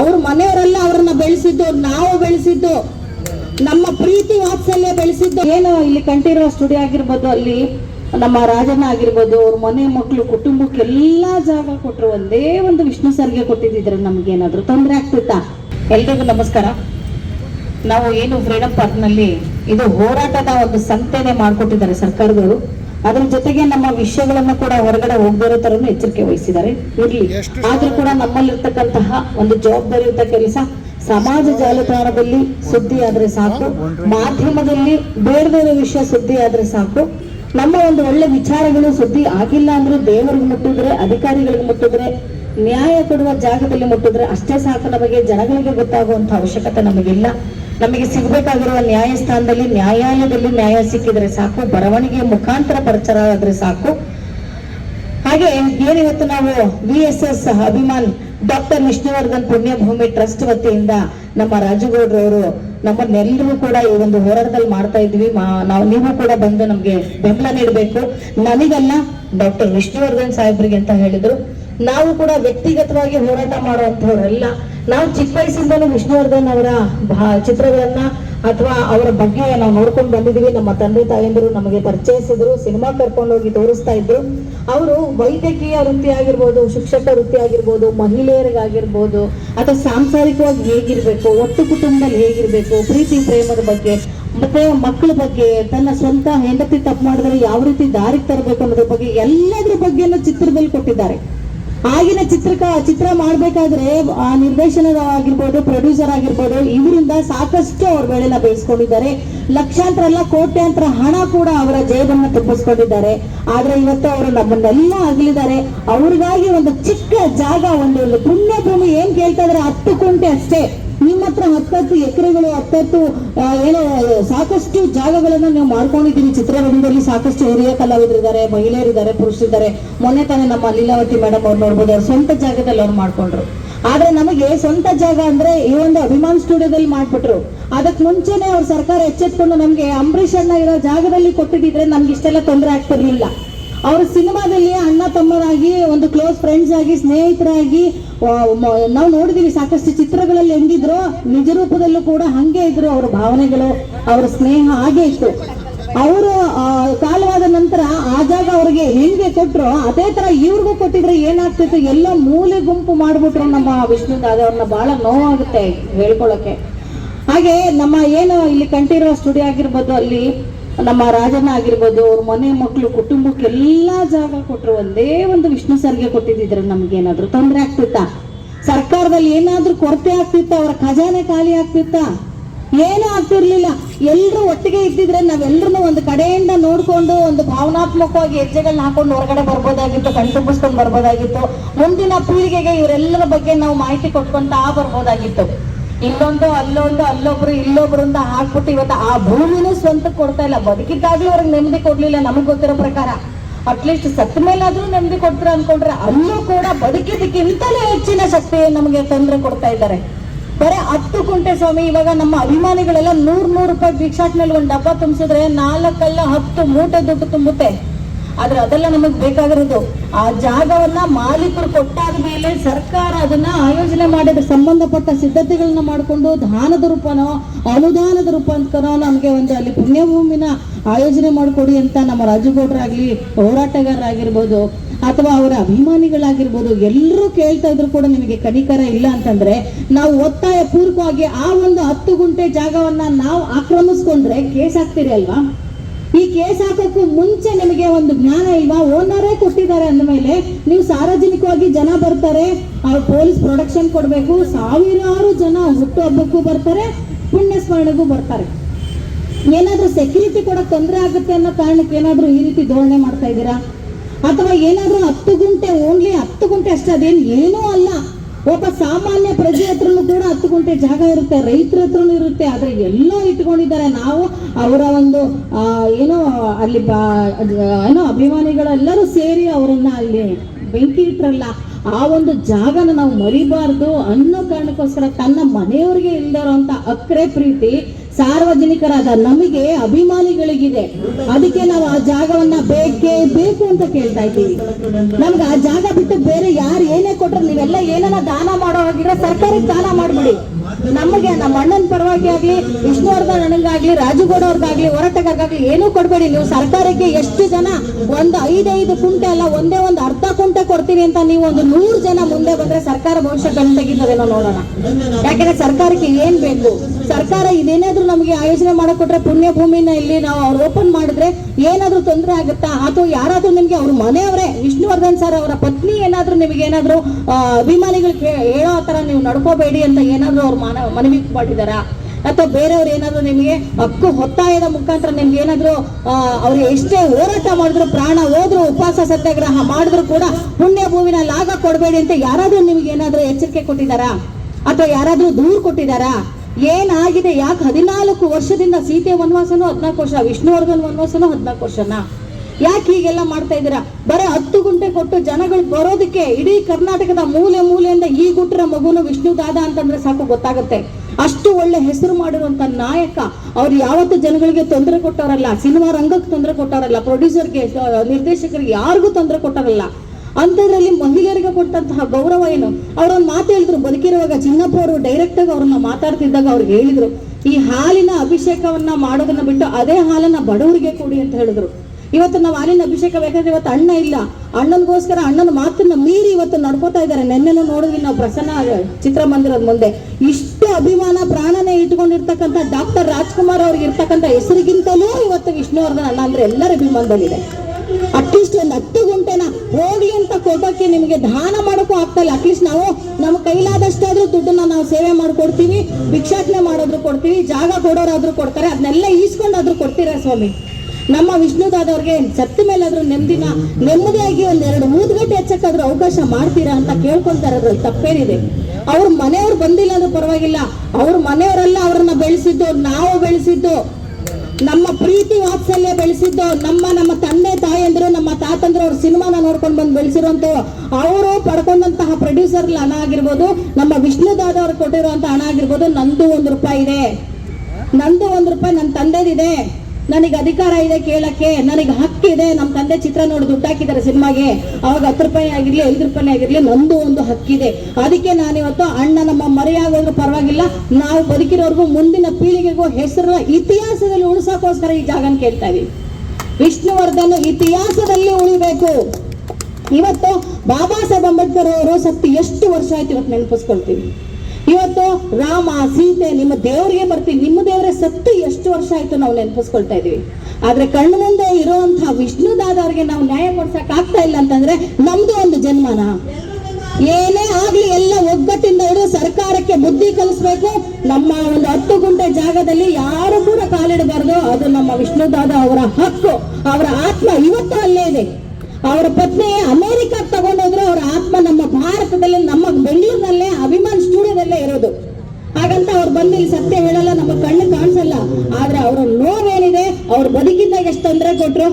ಅವ್ರ ಮನೆಯವರೆಲ್ಲ ಅವ್ರನ್ನ ಬೆಳೆಸಿದ್ದು, ನಾವು ಬೆಳೆಸಿದ್ದು, ನಮ್ಮ ಪ್ರೀತಿ ವಾತ್ಸಲ್ಯ ಬೆಳೆಸಿದ್ದು. ಏನು ಇಲ್ಲಿ ಕಂಠೀರವ ಸ್ಟುಡಿಯೋ ಆಗಿರ್ಬೋದು, ಅಲ್ಲಿ ನಮ್ಮ ರಾಜನ ಆಗಿರ್ಬೋದು, ಅವ್ರ ಮನೆ ಮಕ್ಕಳು ಕುಟುಂಬಕ್ಕೆ ಎಲ್ಲಾ ಜಾಗ ಕೊಟ್ಟರು ಒಂದೇ ಒಂದು ವಿಷ್ಣು ಸರ್ಗೆ ಕೊಟ್ಟಿದ್ದಿದ್ರೆ ನಮ್ಗೇನಾದ್ರೂ ತೊಂದರೆ ಆಗ್ತಿತ್ತಾ? ಎಲ್ರಿಗೂ ನಮಸ್ಕಾರ. ನಾವು ಏನು ಫ್ರೀಡಂ ಪಾರ್ಕ್ನಲ್ಲಿ ಇದು ಹೋರಾಟದ ಒಂದು ಸಂತೆನೆ ಮಾಡಿಕೊಟ್ಟಿದ್ದಾರೆ ಸರ್ಕಾರದವರು. ಅದ್ರ ಜೊತೆಗೆ ನಮ್ಮ ವಿಷಯಗಳನ್ನ ಕೂಡ ಹೊರಗಡೆ ಹೋಗದಿರೋ ತರನು ಎಚ್ಚರಿಕೆ ವಹಿಸಿದ್ದಾರೆ. ಇರ್ಲಿ. ಆದ್ರೂ ಕೂಡ ನಮ್ಮಲ್ಲಿರ್ತಕ್ಕಂತಹ ಒಂದು ಜವಾಬ್ದಾರಿಯುತ ಕೆಲಸ ಸಮಾಜ ಜಾಲತಾಣದಲ್ಲಿ ಸುದ್ದಿ ಆದ್ರೆ ಸಾಕು. ಮಾಧ್ಯಮದಲ್ಲಿ ಬೇರೆ ಬೇರೆ ವಿಷಯ ಸುದ್ದಿ ಆದ್ರೆ ಸಾಕು. ನಮ್ಮ ಒಂದು ಒಳ್ಳೆ ವಿಚಾರಗಳು ಸುದ್ದಿ ಆಗಿಲ್ಲ ಅಂದ್ರೆ ದೇವರಿಗೆ ಮುಟ್ಟಿದ್ರೆ ಅಧಿಕಾರಿಗಳಿಗೆ ಮುಟ್ಟಿದ್ರೆ ನ್ಯಾಯ ಕೊಡುವ ಜಾಗದಲ್ಲಿ ಮುಟ್ಟಿದ್ರೆ ಅಷ್ಟೇ ಸಾಕು ನಮಗೆ. ಜನಗಳಿಗೆ ಗೊತ್ತಾಗುವಂತ ಅವಶ್ಯಕತೆ ನಮಗಿಲ್ಲ. ನಮಗೆ ಸಿಗಬೇಕಾಗಿರುವ ನ್ಯಾಯಸ್ಥಾನದಲ್ಲಿ ನ್ಯಾಯಾಲಯದಲ್ಲಿ ನ್ಯಾಯ ಸಿಕ್ಕಿದ್ರೆ ಸಾಕು ಬರವಣಿಗೆ ಮುಖಾಂತರ ಪ್ರಚಾರ ಆದ್ರೆ ಸಾಕು. ಹಾಗೆ ಏನಿವತ್ತು ನಾವು V S S Abhiman doctor Vishnuvardhan ಪುಣ್ಯಭೂಮಿ ಟ್ರಸ್ಟ್ ವತಿಯಿಂದ ನಮ್ಮ ರಾಜುಗೌಡ್ರವರು ನಮ್ಮನ್ನೆಲ್ಲರೂ ಕೂಡ ಈ ಒಂದು ಹೋರಾಟದಲ್ಲಿ ಮಾಡ್ತಾ ಇದ್ವಿ. ನಾವು, ನೀವು ಕೂಡ ಬಂದು ನಮ್ಗೆ ಬೆಂಬಲ ನೀಡಬೇಕು. ನನಗಲ್ಲ, ಡಾಕ್ಟರ್ ವಿಷ್ಣುವರ್ಧನ್ ಸಾಹೇಬ್ರಿಗೆ ಅಂತ ಹೇಳಿದ್ರು. ನಾವು ಕೂಡ ವ್ಯಕ್ತಿಗತವಾಗಿ ಹೋರಾಟ ಮಾಡುವಂತವರಲ್ಲ. ನಾವು ಚಿಕ್ಕ ವಯಸ್ಸಿಂದಲೂ ವಿಷ್ಣುವರ್ಧನ್ ಅವರ ಚಿತ್ರಗಳನ್ನ ಅಥವಾ ಅವರ ಬಗ್ಗೆ ನಾವು ನೋಡ್ಕೊಂಡು ಬಂದಿದೀವಿ ನಮ್ಮ ತಂದೆ ತಾಯಂದಿರು ನಮಗೆ ಪರಿಚಯಿಸಿದ್ರು, ಸಿನಿಮಾ ಕರ್ಕೊಂಡು ಹೋಗಿ ತೋರಿಸ್ತಾ ಇದ್ರು. ಅವರು ವೈದ್ಯಕೀಯ ವೃತ್ತಿ ಆಗಿರ್ಬೋದು, ಶಿಕ್ಷಕ ವೃತ್ತಿ ಆಗಿರ್ಬೋದು, ಮಹಿಳೆಯರಿಗಾಗಿರ್ಬೋದು, ಅಥವಾ ಸಾಂಸಾರಿಕವಾಗಿ ಹೇಗಿರ್ಬೇಕು, ಒಟ್ಟು ಕುಟುಂಬದಲ್ಲಿ ಹೇಗಿರ್ಬೇಕು, ಪ್ರೀತಿ, ಪ್ರೇಮದ ಬಗ್ಗೆ, ಮತ್ತೆ ಮಕ್ಕಳ ಬಗ್ಗೆ, ತನ್ನ ಸ್ವಂತ ಹೆಂಡತಿ ತಪ್ಪು ಮಾಡಿದ್ರೆ ಯಾವ ರೀತಿ ದಾರಿಗೆ ತರಬೇಕು ಅನ್ನೋದ್ರ ಬಗ್ಗೆ ಎಲ್ಲದ್ರ ಬಗ್ಗೆನೂ ಚಿತ್ರದಲ್ಲಿ ಕೊಟ್ಟಿದ್ದಾರೆ. ಆಗಿನ ಚಿತ್ರಕ, ಚಿತ್ರ ಮಾಡ್ಬೇಕಾದ್ರೆ, ಆ ನಿರ್ದೇಶನ ಆಗಿರ್ಬೋದು ಪ್ರೊಡ್ಯೂಸರ್ ಆಗಿರ್ಬೋದು, ಇವರಿಂದ ಸಾಕಷ್ಟು ಅವ್ರ ಬೆಳೆನ ಬೇಯಿಸ್ಕೊಂಡಿದ್ದಾರೆ ಲಕ್ಷಾಂತರ ಅಲ್ಲ ಕೋಟ್ಯಾಂತರ ಹಣ ಕೂಡ ಅವರ ಜೇಬನ್ನ ತುಂಬಿಸ್ಕೊಂಡಿದ್ದಾರೆ. ಆದ್ರೆ ಇವತ್ತು ಅವರು ನಮ್ಮನ್ನೆಲ್ಲ ಅಗಲಿದ್ದಾರೆ. ಅವ್ರಿಗಾಗಿ ಒಂದು ಚಿಕ್ಕ ಜಾಗ, ಒಂದು ಒಂದು ಪುಣ್ಯ ಭೂಮಿ ಏನ್ ಕೇಳ್ತಾ ಇದ್ರೆ ಹತ್ತು ಕುಂಟೆ ಅಷ್ಟೇ. ನಿಮ್ಮ ಹತ್ರ ಹತ್ತತ್ತು ಎಕರೆಗಳು, ಹತ್ತತ್ತು ಏನೋ, ಸಾಕಷ್ಟು ಜಾಗಗಳನ್ನ ನೀವು ಮಾಡ್ಕೊಂಡಿದ್ದೀರಿ ಚಿತ್ರರಂಗದಲ್ಲಿ ಸಾಕಷ್ಟು ಹಿರಿಯ ಕಲಾವಿದರಿದ್ದಾರೆ ಮಹಿಳೆಯರಿದ್ದಾರೆ ಪುರುಷರಿದ್ದಾರೆ ಮೊನ್ನೆ ತಾನೇ ನಮ್ಮ ಲೀಲಾವತಿ ಮೇಡಮ್ ಅವ್ರು ನೋಡ್ಬೋದು, ಅವ್ರು ಸ್ವಂತ ಜಾಗದಲ್ಲಿ ಅವ್ರು ಮಾಡ್ಕೊಂಡ್ರು. ಆದ್ರೆ ನಮಗೆ ಸ್ವಂತ ಜಾಗ ಅಂದ್ರೆ ಈ ಒಂದು ಅಭಿಮಾನ್ ಸ್ಟುಡಿಯೋದಲ್ಲಿ ಮಾಡ್ಬಿಟ್ರು. ಅದಕ್ ಮುಂಚೆನೆ ಅವ್ರ ಸರ್ಕಾರ ಎಚ್ಚೆತ್ಕೊಂಡು ನಮ್ಗೆ ಅಂಬರೀಷ್ ಅಣ್ಣ ಇರೋ ಜಾಗದಲ್ಲಿ ಕೊಟ್ಟಿದ್ರೆ ನಮ್ಗೆ ಇಷ್ಟೆಲ್ಲ ತೊಂದರೆ ಆಗ್ತಿರ್ಲಿಲ್ಲ. ಅವರು ಸಿನಿಮಾದಲ್ಲಿ ಅಣ್ಣ ತಮ್ಮರಾಗಿ, ಒಂದು ಕ್ಲೋಸ್ ಫ್ರೆಂಡ್ಸ್ ಆಗಿ, ಸ್ನೇಹಿತರಾಗಿ ನಾವು ನೋಡಿದೀವಿ ಸಾಕಷ್ಟು ಚಿತ್ರಗಳಲ್ಲಿ ಹೆಂಗಿದ್ರು, ನಿಜ ರೂಪದಲ್ಲೂ ಕೂಡ ಹಂಗೆ ಇದ್ರು ಅವರ ಭಾವನೆಗಳು, ಅವ್ರ ಸ್ನೇಹ ಹಾಗೆ ಇತ್ತು. ಅವರು ಕಾಲವಾದ ನಂತರ ಆ ಜಾಗ ಅವ್ರಿಗೆ ಹೆಂಗೆ ಕೊಟ್ರು, ಅದೇ ತರ ಇವ್ರಿಗೂ ಕೊಟ್ಟಿದ್ರೆ ಏನಾಗ್ತಿತ್ತು, ಎಲ್ಲ ಮೂಲೆ ಗುಂಪು ಮಾಡ್ಬಿಟ್ರು ನಮ್ಮ ವಿಷ್ಣು ಅವ್ರನ್ನ ಬಹಳ ನೋವಾಗುತ್ತೆ ಹೇಳ್ಕೊಳಕ್ಕೆ. ಹಾಗೆ ನಮ್ಮ ಏನು ಇಲ್ಲಿ ಕಂಠೀರವ ಸ್ಟುಡಿಯೋ ಆಗಿರ್ಬೋದು ಅಲ್ಲಿ ನಮ್ಮ ರಾಜನ ಆಗಿರ್ಬೋದು, ಅವ್ರ ಮನೆ ಮಕ್ಕಳು ಕುಟುಂಬಕ್ಕೆ ಎಲ್ಲಾ ಜಾಗ ಕೊಟ್ಟರು ಒಂದೇ ಒಂದು ವಿಷ್ಣು ಸರ್ಗೆ ಕೊಟ್ಟಿದ್ದಿದ್ರೆ ನಮ್ಗೆ ಏನಾದ್ರು ತೊಂದರೆ ಆಗ್ತಿತ್ತಾ? ಸರ್ಕಾರದಲ್ಲಿ ಏನಾದ್ರೂ ಕೊರತೆ ಆಗ್ತಿತ್ತ? ಅವರ ಖಜಾನೆ ಖಾಲಿ ಆಗ್ತಿತ್ತಾ? ಏನೂ ಆಗ್ತಿರ್ಲಿಲ್ಲ. ಎಲ್ಲರೂ ಒಟ್ಟಿಗೆ ಇದ್ದಿದ್ರೆ ನಾವೆಲ್ಲರೂ ಒಂದು ಕಡೆಯಿಂದ ನೋಡ್ಕೊಂಡು, ಒಂದು ಭಾವನಾತ್ಮಕವಾಗಿ ಹೆಜ್ಜೆಗಳನ್ನ ಹಾಕೊಂಡು ಹೊರಗಡೆ ಬರ್ಬೋದಾಗಿತ್ತು ಕಣ್ತುಂಬಿಸ್ಕೊಂಡು ಬರ್ಬೋದಾಗಿತ್ತು. ಮುಂದಿನ ಪೀಳಿಗೆಗೆ ಇವರೆಲ್ಲರ ಬಗ್ಗೆ ನಾವು ಮಾಹಿತಿ ಕೊಟ್ಕೊಂತ ಬರ್ಬೋದಾಗಿತ್ತು. ಇಲ್ಲೊಂದು, ಅಲ್ಲೊಂದು, ಅಲ್ಲೊಬ್ರು, ಇಲ್ಲೊಬ್ರು ಅಂತ ಹಾಕ್ಬಿಟ್ಟು ಇವತ್ತು ಆ ಭೂಮಿನೂ ಸ್ವಂತಕ್ಕೆ ಕೊಡ್ತಾ ಇಲ್ಲ. ಬದುಕಿದ್ದಾಗ್ಲೂ ಅವ್ರಿಗೆ ನೆಮ್ಮದಿ ಕೊಡ್ಲಿಲ್ಲ, ನಮಗ್ ಗೊತ್ತಿರೋ ಪ್ರಕಾರ. ಅಟ್ಲೀಸ್ಟ್ ಸತ್ತ ಮೇಲಾದ್ರೂ ನೆಮ್ಮದಿ ಕೊಡ್ತಾರೆ ಅನ್ಕೊಂಡ್ರೆ ಅಲ್ಲೂ ಕೂಡ ಬದುಕಿದ್ದಕ್ಕಿಂತಲೇ ಹೆಚ್ಚಿನ ಶಕ್ತಿ ನಮಗೆ ತೊಂದರೆ ಕೊಡ್ತಾ ಇದ್ದಾರೆ. ಬರೇ ಹತ್ತು ಕುಂಟೆ ಸ್ವಾಮಿ, ಇವಾಗ ನಮ್ಮ ಅಭಿಮಾನಿಗಳೆಲ್ಲ ನೂರ್ ನೂರು ರೂಪಾಯಿ ಭಿಕ್ಷಾಟ್ನಲ್ಲಿ ಒಂದು ಡಬ್ಬ ತುಂಬಿಸಿದ್ರೆ ನಾಲ್ಕಲ್ಲ ಹತ್ತು ಮೂಟೆ ದುಡ್ಡು ತುಂಬುತ್ತೆ. ಆದ್ರೆ ಅದೆಲ್ಲ ನಮಗ್ ಬೇಕಾಗಿರೋದು. ಆ ಜಾಗವನ್ನ ಮಾಲೀಕರು ಕೊಟ್ಟಾದ ಮೇಲೆ ಸರ್ಕಾರ ಅದನ್ನ ಆಯೋಜನೆ ಮಾಡಿದ ಸಂಬಂಧಪಟ್ಟ ಸಿದ್ಧತೆಗಳನ್ನ ಮಾಡಿಕೊಂಡು ದಾನದ ರೂಪನೋ, ಅನುದಾನದ ರೂಪಾಂತರನೋ ನಮ್ಗೆ ಒಂದು ಅಲ್ಲಿ ಪುಣ್ಯಭೂಮಿನ ಆಯೋಜನೆ ಮಾಡಿಕೊಡಿ ಅಂತ ನಮ್ಮ ರಾಜುಗೌಡರಾಗ್ಲಿ, ಹೋರಾಟಗಾರರಾಗಿರ್ಬೋದು ಅಥವಾ ಅವರ ಅಭಿಮಾನಿಗಳಾಗಿರ್ಬೋದು ಎಲ್ಲರೂ ಕೇಳ್ತಾ ಇದ್ರು ಕೂಡ ನಿಮಗೆ ಕನಿಕರ ಇಲ್ಲ ಅಂತಂದ್ರೆ ನಾವು ಒತ್ತಾಯ ಪೂರ್ವಕವಾಗಿ ಆ ಒಂದು ಹತ್ತು ಗುಂಟೆ ಜಾಗವನ್ನ ನಾವು ಆಕ್ರಮಿಸ್ಕೊಂಡ್ರೆ ಕೇಸ್ ಆಗ್ತೀರಿ ಅಲ್ವಾ? ಈ ಕೇಸ್ ಹಾಕೋಕ್ಕೂ ಮುಂಚೆ ನಿಮಗೆ ಒಂದು ಜ್ಞಾನ ಇಲ್ವಾ? ಓನರೇ ಕೊಟ್ಟಿದ್ದಾರೆ ಅಂದಮೇಲೆ ನೀವು ಸಾರ್ವಜನಿಕವಾಗಿ ಜನ ಬರ್ತಾರೆ ಅವ್ರು ಪೊಲೀಸ್ ಪ್ರೊಡಕ್ಷನ್ ಕೊಡಬೇಕು, ಸಾವಿರಾರು ಜನ ಹುಟ್ಟುಹಬ್ಬಕ್ಕೂ ಬರ್ತಾರೆ ಪುಣ್ಯ ಸ್ಮರಣೆಗೂ ಬರ್ತಾರೆ. ಏನಾದರೂ ಸೆಕ್ಯೂರಿಟಿ ಕೊಡೋಕೆ ತೊಂದರೆ ಆಗುತ್ತೆ ಅನ್ನೋ ಕಾರಣಕ್ಕೆ ಏನಾದರೂ ಈ ರೀತಿ ಧೋರಣೆ ಮಾಡ್ತಾ ಇದ್ದೀರಾ? ಅಥವಾ ಏನಾದರೂ ಹತ್ತು ಗುಂಟೆ ಓನ್ಲಿ ಹತ್ತು ಗುಂಟೆ ಅಷ್ಟೇ, ಅದೇನು ಏನೂ ಅಲ್ಲ. ಒಬ್ಬ ಸಾಮಾನ್ಯ ಪ್ರಜೆ ಹತ್ರನೂ ಕೂಡ ಹತ್ತು ಗುಂಟೆ ಜಾಗ ಇರುತ್ತೆ, ರೈತರ ಹತ್ರನೂ ಇರುತ್ತೆ, ಆದರೆ ಎಲ್ಲೋ ಇಟ್ಕೊಂಡಿದ್ದಾರೆ. ನಾವು ಅವರ ಒಂದು ಏನೋ ಅಲ್ಲಿ ಬಾ ಏನೋ ಅಭಿಮಾನಿಗಳೆಲ್ಲರೂ ಸೇರಿ ಅವರನ್ನ ಅಲ್ಲಿ ಬೆಂಕಿ ಇಟ್ರಲ್ಲ, ಆ ಒಂದು ಜಾಗನ ನಾವು ಮರಿಬಾರ್ದು ಅನ್ನೋ ಕಾರಣಕ್ಕೋಸ್ಕರ ತನ್ನ ಮನೆಯವರಿಗೆ ಇಲ್ದಿರೋ ಅಂತ ಅಕ್ರೆ ಪ್ರೀತಿ ಸಾರ್ವಜನಿಕರಾದ ನಮಗೆ ಅಭಿಮಾನಿಗಳಿಗಿದೆ. ಅದಕ್ಕೆ ನಾವು ಆ ಜಾಗವನ್ನ ಬೇಕೇ ಬೇಕು ಅಂತ ಕೇಳ್ತಾ ಇದ್ದೀವಿ. ನಮ್ಗೆ ಆ ಜಾಗ ಬಿಟ್ಟು ಬೇರೆ ಯಾರು ಏನೇ ಕೊಟ್ರು ನೀವೆಲ್ಲ ಏನನ್ನ ದಾನ ಮಾಡೋ ಹಾಗಿದ್ರೆ ಸರ್ಕಾರಕ್ಕೆ ದಾನ ಮಾಡ್ಬಿಡಿ. ನಮಗೆ, ನಮ್ಮ ಅಣ್ಣನ ಪರವಾಗಿ ಆಗ್ಲಿ, ವಿಷ್ಣುವರ್ಧನ್ ನನಗಾಗ್ಲಿ ರಾಜುಗೌಡ ಅವ್ರಿಗಾಗ್ಲಿ ಹೋರಾಟಗಾರ್ಗಾಗ್ಲಿ ಏನೂ ಕೊಡ್ಬೇಡಿ. ನೀವು ಸರ್ಕಾರಕ್ಕೆ ಎಷ್ಟು ಜನ ಒಂದು ಐದೈದು ಕುಂಟೆ ಅಲ್ಲ, ಒಂದೇ ಒಂದು ಅರ್ಧ ಕುಂಟೆ ಕೊಡ್ತೀನಿ ಅಂತ ನೀವು ಒಂದು ನೂರು ಜನ ಮುಂದೆ ಬಂದ್ರೆ ಸರ್ಕಾರ ಭವಿಷ್ಯ ಕಣ್ ತೆಗಿತದೇನೋ ನೋಡೋಣ. ಯಾಕಂದ್ರೆ ಸರ್ಕಾರಕ್ಕೆ ಏನ್ ಬೇಕು? ಸರ್ಕಾರ ಇದೇನಾದ್ರೂ ನಮಗೆ ಆಯೋಜನೆ ಮಾಡಿಕೊಟ್ರೆ ಪುಣ್ಯ ಭೂಮಿನ ಇಲ್ಲಿ ನಾವು ಅವ್ರು ಓಪನ್ ಮಾಡಿದ್ರೆ ಏನಾದ್ರೂ ತೊಂದರೆ ಆಗುತ್ತಾ? ಅಥವಾ ಯಾರಾದ್ರೂ ನಿಮ್ಗೆ ಅವ್ರ ಮನೆಯವರೇ ವಿಷ್ಣುವರ್ಧನ್ ಸರ್ ಅವರ ಪತ್ನಿ ಏನಾದ್ರೂ ನಿಮಗೆ ಏನಾದ್ರೂ ಅಭಿಮಾನಿಗಳು ಹೇಳೋ ತರ ನೀವು ನಡ್ಕೋಬೇಡಿ ಅಂತ ಏನಾದ್ರೂ ಅವ್ರ ಮನ ಮನವಿ ಮಾಡಿದಾರಾ ಅಥವಾ ಬೇರೆಯವ್ರು ಏನಾದ್ರೂ ನಿಮಗೆ ಹಕ್ಕು ಒತ್ತಾಯದ ಮುಖಾಂತರ ನಿಮ್ಗೆ ಏನಾದ್ರು ಆ, ಅವ್ರು ಎಷ್ಟೇ ಹೋರಾಟ ಮಾಡಿದ್ರು ಪ್ರಾಣ ಹೋದ್ರು ಉಪವಾಸ ಸತ್ಯಾಗ್ರಹ ಮಾಡಿದ್ರು ಕೂಡ ಪುಣ್ಯ ಭೂಮಿನ ಲಾಗ ಕೊಡಬೇಡಿ ಅಂತ ಯಾರಾದ್ರೂ ನಿಮ್ಗೆ ಏನಾದ್ರೂ ಎಚ್ಚರಿಕೆ ಕೊಟ್ಟಿದಾರಾ ಅಥವಾ ಯಾರಾದ್ರೂ ದೂರು ಕೊಟ್ಟಿದ್ದಾರಾ? ಏನಾಗಿದೆ? ಯಾಕೆ ಹದಿನಾಲ್ಕು ವರ್ಷದಿಂದ ಸೀತೆ ವನವಾಸನೂ ಹದಿನಾಲ್ಕು ವರ್ಷ, ವಿಷ್ಣುವರ್ಧನ್ ವನವಾಸನೂ ಹದಿನಾಲ್ಕು ವರ್ಷನಾ? ಯಾಕೆ ಹೀಗೆಲ್ಲ ಮಾಡ್ತಾ ಇದ್ದೀರಾ? ಬರೀ ಹತ್ತು ಗುಂಟೆ ಕೊಟ್ಟು ಜನಗಳು ಬರೋದಕ್ಕೆ ಇಡೀ ಕರ್ನಾಟಕದ ಮೂಲೆ ಮೂಲೆಯಿಂದ ಈ ಗುಟ್ರ ಮಗುನು ವಿಷ್ಣು ದಾದ ಅಂತಂದ್ರೆ ಸಾಕು ಗೊತ್ತಾಗುತ್ತೆ. ಅಷ್ಟು ಒಳ್ಳೆ ಹೆಸರು ಮಾಡಿರುವಂತ ನಾಯಕ, ಅವ್ರು ಯಾವತ್ತು ಜನಗಳಿಗೆ ತೊಂದರೆ ಕೊಟ್ಟವರಲ್ಲ, ಸಿನಿಮಾ ರಂಗಕ್ಕೆ ತೊಂದರೆ ಕೊಟ್ಟವರಲ್ಲ ಪ್ರೊಡ್ಯೂಸರ್ಗೆ ನಿರ್ದೇಶಕರಿಗೆ ಯಾರಿಗೂ ತೊಂದರೆ ಕೊಟ್ಟವರಲ್ಲ. ಅಂಥದ್ರಲ್ಲಿ ಮಹಿಳೆಯರಿಗೆ ಕೊಟ್ಟಂತಹ ಗೌರವ ಏನು? ಅವ್ರೊಂದು ಮಾತು ಹೇಳಿದ್ರು, ಬದುಕಿರುವಾಗ ಚಿನ್ನಪ್ಪ ಅವರು ಡೈರೆಕ್ಟ್ ಆಗಿ ಅವ್ರನ್ನ ಮಾತಾಡ್ತಿದ್ದಾಗ ಅವ್ರಿಗೆ ಹೇಳಿದ್ರು, ಈ ಹಾಲಿನ ಅಭಿಷೇಕವನ್ನ ಮಾಡೋದನ್ನ ಬಿಟ್ಟು ಅದೇ ಹಾಲನ್ನ ಬಡವರಿಗೆ ಕೊಡಿ ಅಂತ ಹೇಳಿದ್ರು. ಇವತ್ತು ನಾವು ಹಾಲಿನ ಅಭಿಷೇಕ ಬೇಕಾದ್ರೆ ಇವತ್ತು ಅಣ್ಣ ಇಲ್ಲ. ಅಣ್ಣನಿಗೋಸ್ಕರ ಅಣ್ಣನ ಮಾತನ್ನ ಮೀರಿ ಇವತ್ತು ನಡ್ಕೋತಾ ಇದ್ದಾರೆ. ನೆನ್ನೆನೂ ನೋಡಿದ್ವಿ ನಾವು ಪ್ರಸನ್ನ ಚಿತ್ರಮಂದಿರದ ಮುಂದೆ. ಇಷ್ಟು ಅಭಿಮಾನ, ಪ್ರಾಣನೇ ಇಟ್ಕೊಂಡಿರ್ತಕ್ಕಂಥ ಡಾಕ್ಟರ್ ರಾಜ್ಕುಮಾರ್ ಅವ್ರಿಗೆ ಇರ್ತಕ್ಕಂಥ ಹೆಸರಿಗಿಂತಲೂ ಇವತ್ತು ವಿಷ್ಣುವರ್ಧನ್ ಅಣ್ಣ ಅಂದ್ರೆ ಎಲ್ಲರ ಅಭಿಮಾನದಲ್ಲಿದೆ. ಗುಂಟೆನ ಹೋಗ್ಲಿ ಅಂತ ಕೊಡೋಕೆ ನಿಮಗೆ ದಾನ ಮಾಡೋಕ್ಕೂ ಆಗ್ತಾ ಇಲ್ಲ. ಅಟ್ಲೀಸ್ಟ್ ನಾವು ನಮ್ಮ ಕೈಲಾದಷ್ಟಾದ್ರೂ ದುಡ್ಡನ್ನ ನಾವು ಸೇವೆ ಮಾಡಿಕೊಡ್ತೀವಿ, ಭಿಕ್ಷಾಟನೆ ಮಾಡೋದ್ರು ಕೊಡ್ತೀವಿ, ಜಾಗ ಕೊಡೋರಾದ್ರೂ ಕೊಡ್ತಾರೆ, ಅದನ್ನೆಲ್ಲ ಈಸ್ಕೊಂಡಾದ್ರೂ ಕೊಡ್ತೀರಾ ಸ್ವಾಮಿ? ನಮ್ಮ ವಿಷ್ಣುದಾದವ್ರಿಗೆ ಸತ್ತ ಮೇಲಾದ್ರೂ ನೆಮ್ಮದಿನ, ನೆಮ್ಮದಿಯಾಗಿ ಒಂದೆರಡು ಮೂದ್ಗಟ್ಟೆ ಹೆಚ್ಚಕ್ಕಾದ್ರೂ ಅವಕಾಶ ಮಾಡ್ತೀರಾ ಅಂತ ಕೇಳ್ಕೊಳ್ತಾರೆ ಅದ್ರಲ್ಲಿ ತಪ್ಪೇನಿದೆ. ಅವ್ರ ಮನೆಯವ್ರು ಬಂದಿಲ್ಲ ಅಂದ್ರೆ ಪರವಾಗಿಲ್ಲ. ಅವ್ರ ಮನೆಯವರೆಲ್ಲ ಅವ್ರನ್ನ ಬೆಳೆಸಿದ್ದು, ನಾವು ಬೆಳೆಸಿದ್ದು ನಮ್ಮ ಪ್ರೀತಿ ವಾತ್ಸಲ್ಯ ಬೆಳೆಸಿದ್ದು ನಮ್ಮ ನಮ್ಮ ತಂದೆ ತಾಯಂದ್ರು ನಮ್ಮ ತಾತಂದ್ರು ಅವ್ರ ಸಿನಿಮಾನ ನೋಡ್ಕೊಂಡು ಬಂದು ಬೆಳೆಸಿರುವಂತ ಅವರು ಪಡ್ಕೊಂಡಂತಹ ಪ್ರೊಡ್ಯೂಸರ್ ಹಣ ಆಗಿರ್ಬೋದು, ನಮ್ಮ ವಿಷ್ಣುದಾದ ಅವ್ರು ಕೊಟ್ಟಿರುವಂತ ಹಣ ಆಗಿರ್ಬೋದು, ನಂದು ಒಂದು ರೂಪಾಯಿ ಇದೆ. ನಂದು ಒಂದು ರೂಪಾಯಿ ನನ್ನ ತಂದೆದಿದೆ. ನನಗೆ ಅಧಿಕಾರ ಇದೆ ಕೇಳಕ್ಕೆ, ನನಗೆ ಹಕ್ಕಿದೆ ನಮ್ಮ ತಂದೆ ಚಿತ್ರ ನೋಡಿ ದುಡ್ಡು ಹಾಕಿದ್ದಾರೆ ಸಿನಿಮಾಗೆ. ಅವಾಗ ಹತ್ತು ರೂಪಾಯಿ ಆಗಿರ್ಲಿ, ಐದು ರೂಪಾಯಿ ಆಗಿರ್ಲಿ, ನಂದು ಒಂದು ಹಕ್ಕಿದೆ. ಅದಕ್ಕೆ ನಾನಿವತ್ತು ಅಣ್ಣ ನಮ್ಮ ಮರೆಯಾಗೋದ್ರೂ ಪರವಾಗಿಲ್ಲ. ನಾವು ಬದುಕಿರೋರ್ಗು ಮುಂದಿನ ಪೀಳಿಗೆಗೂ ಹೆಸರು ಇತಿಹಾಸದಲ್ಲಿ ಉಳಿಸೋಕೋಸ್ಕರ ಈ ಜಾಗನ ಕೇಳ್ತಾ ಇದೀವಿ. ವಿಷ್ಣುವರ್ಧನ್ ಇತಿಹಾಸದಲ್ಲಿ ಉಳಿಬೇಕು. ಇವತ್ತು ಬಾಬಾ ಸಾಹೇಬ್ ಅಂಬೇಡ್ಕರ್ ಅವರು ಸತ್ತು ಎಷ್ಟು ವರ್ಷ ಆಯ್ತು ಇವತ್ತು ನೆನಪಿಸ್ಕೊಳ್ತೀವಿ. ಇವತ್ತು ರಾಮ ಸೀತೆ ನಿಮ್ಮ ದೇವರಿಗೆ ಬರ್ತೀವಿ ನಿಮ್ಮ ದೇವರೇ ಸತ್ತು ಎಷ್ಟು ವರ್ಷ ಆಯ್ತು ನಾವು ನೆನಪಿಸ್ಕೊಳ್ತಾ ಇದೀವಿ ಆದ್ರೆ ಕಣ್ಣು ಮುಂದೆ ಇರುವಂತಹ ವಿಷ್ಣುದಾದವ್ರಿಗೆ ನಾವು ನ್ಯಾಯ ಕೊಡ್ಸಕ್ ಆಗ್ತಾ ಇಲ್ಲ ಅಂತಂದ್ರೆ ನಮ್ದು ಒಂದು ಜನ್ಮನ. ಏನೇ ಆಗ್ಲಿ ಎಲ್ಲ ಒಗ್ಗಟ್ಟಿಂದ ಹಿಡಿದು ಸರ್ಕಾರಕ್ಕೆ ಬುದ್ಧಿ ಕಲಿಸ್ಬೇಕು. ನಮ್ಮ ಒಂದು ಹತ್ತು ಗುಂಟೆ ಜಾಗದಲ್ಲಿ ಯಾರು ಕೂಡ ಕಾಲಿಡಬಾರ್ದು. ಅದು ನಮ್ಮ ವಿಷ್ಣುದಾದ ಅವರ ಹಕ್ಕು. ಅವರ ಆತ್ಮ ಇವತ್ತು ಅಲ್ಲೇ ಇದೆ. ಅವರ ಪತ್ನಿ ಅಮೆರಿಕ ತಗೊಂಡೋದ್ರು ಅವರ ಆತ್ಮ ನಮ್ಮ ಭಾರತದಲ್ಲಿ, ನಮ್ಮ ಬೆಂಗಳೂರಿನಲ್ಲೇ, ಅಭಿಮಾನ್ ಸ್ಟುಡಿಯೋದಲ್ಲೇ ಇರೋದು. ಹಾಗಂತ ಅವ್ರು ಬಂದು ಇಲ್ಲಿ ಸತ್ಯ ಹೇಳಲ್ಲ, ನಮ್ಮ ಕಣ್ಣು ಕಾಣಿಸಲ್ಲ. ಆದ್ರೆ ಅವರ ನೋವೇನಿದೆ, ಅವ್ರ ಬದುಕಿದ್ದಾಗ ಎಷ್ಟು ತೊಂದರೆ ಕೊಟ್ರು?